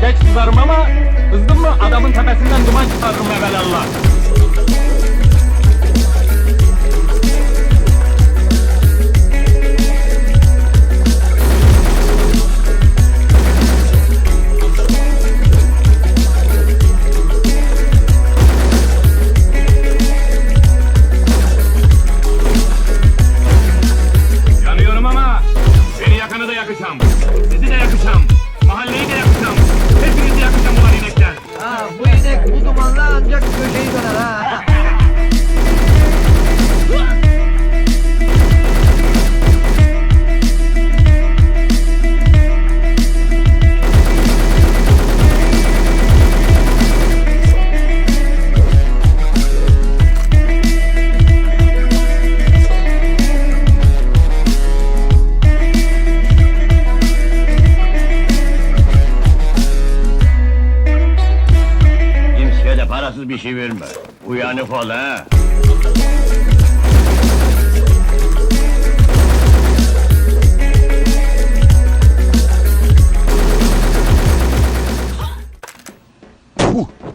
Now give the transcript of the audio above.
Geç kızarım ama kızdın mı adamın tepesinden duman çıkar. dumanla ancak köşeyi döner ha. parasız bir şey verme. Uyanık ol ha. Uh.